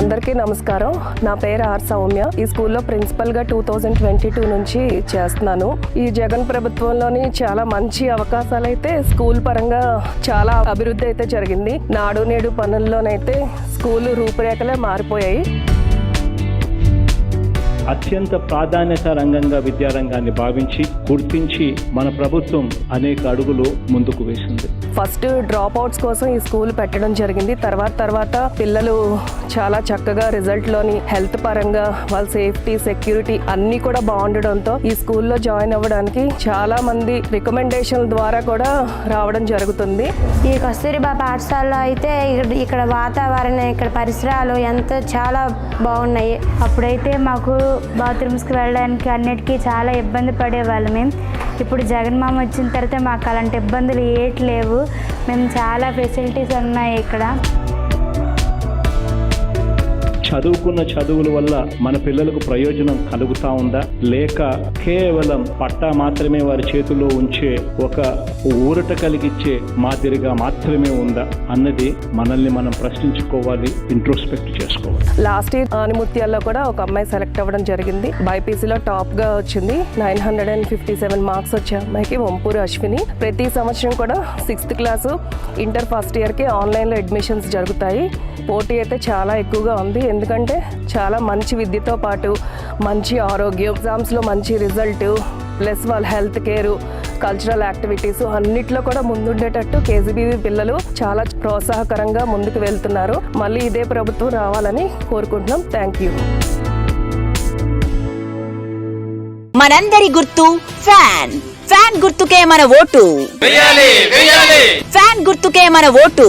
అందరికీ నమస్కారం. నా పేరు ఆర్ సౌమ్య. ఈ స్కూల్లో ప్రిన్సిపల్గా టూ థౌజండ్ ట్వంటీ టూ నుంచి చేస్తున్నాను. ఈ జగన్ ప్రభుత్వంలోని చాలా మంచి అవకాశాలు అయితే స్కూల్ పరంగా చాలా అభివృద్ధి అయితే జరిగింది. నాడు నేడు పనుల్లోనైతే స్కూల్ రూపురేఖలే మారిపోయాయి. అత్యంత ప్రాధాన్యత రంగంగా విద్యారంగాన్ని భావించి గుర్తించి మన ప్రభుత్వం అనేక అడుగులు ముందుకు వేసింది. ఫస్ట్ డ్రాప్ అవుట్స్ కోసం ఈ స్కూల్ పెట్టడం జరిగింది. తర్వాత తర్వాత పిల్లలు చాలా చక్కగా రిజల్ట్లోని హెల్త్ పరంగా వాళ్ళ సేఫ్టీ సెక్యూరిటీ అన్ని కూడా బాగుండడంతో ఈ స్కూల్లో జాయిన్ అవ్వడానికి చాలా మంది రికమెండేషన్ ద్వారా కూడా రావడం జరుగుతుంది. ఈ కస్తూరిబా పాఠశాలలో అయితే ఇక్కడ ఇక్కడ వాతావరణం ఇక్కడ పరిసరాలు ఎంతో చాలా బాగున్నాయి. అప్పుడైతే మాకు బాత్రూమ్స్కి వెళ్ళడానికి అన్నిటికీ చాలా ఇబ్బంది పడేవాళ్ళం మేము. ఇప్పుడు జగన్మామ వచ్చిన తర్వాత మాకు అలాంటి ఇబ్బందులు ఏట్లేవు మేము చాలా ఫెసిలిటీస్ ఉన్నాయి ఇక్కడ. చదువుకున్న చదువుల వల్ల మన పిల్లలకు ప్రయోజనం కలుగుతా ఉందా? లేక కేవలం పట్టా మాత్రమే వారి చేతిలో ఉంచే ఒక ఊరట కలిగించే మాదిరిగా మాత్రమే ఉందా? అన్నది మనల్ని మనం ప్రశ్నించుకోవాలి ఇంట్రోస్పెక్ట్ చేసుకోవాలి. లాస్ట్ ఇయర్ ఆనిముత్యాల్లో కూడా ఒక అమ్మాయి సెలెక్ట్ అవ్వడం జరిగింది. బైపీసీలో టాప్గా వచ్చింది. Nine hundred and fifty seven marks వచ్చే అమ్మాయికి వంపూరు అశ్విని. ప్రతి సంవత్సరం కూడా సిక్స్త్ క్లాసు ఇంటర్ ఫస్ట్ ఇయర్కి ఆన్లైన్లో అడ్మిషన్స్ జరుగుతాయి. పోటీ అయితే చాలా ఎక్కువగా ఉంది. ఎందుకంటే చాలా మంచి విద్యతో పాటు మంచి ఆరోగ్యం ఎగ్జామ్స్లో మంచి రిజల్ట్ ప్లస్ వాళ్ళ హెల్త్ కేరు కల్చరల్ యాక్టివిటీస్ అన్నిట్లో కూడా ముందుండేటట్టు కేజీబీవీ పిల్లలు చాలా ప్రోత్సాహకరంగా ముందుకు వెళ్తున్నారు. మళ్ళీ ఇదే ప్రభుత్వం రావాలని కోరుకుంటున్నాం. థ్యాంక్ యూ మనందరి గుర్తు ఫ్యాన్. ఫ్యాన్ గుర్తుకే మన ఓటు. ఫ్యాన్ గుర్తుకే మన ఓటు.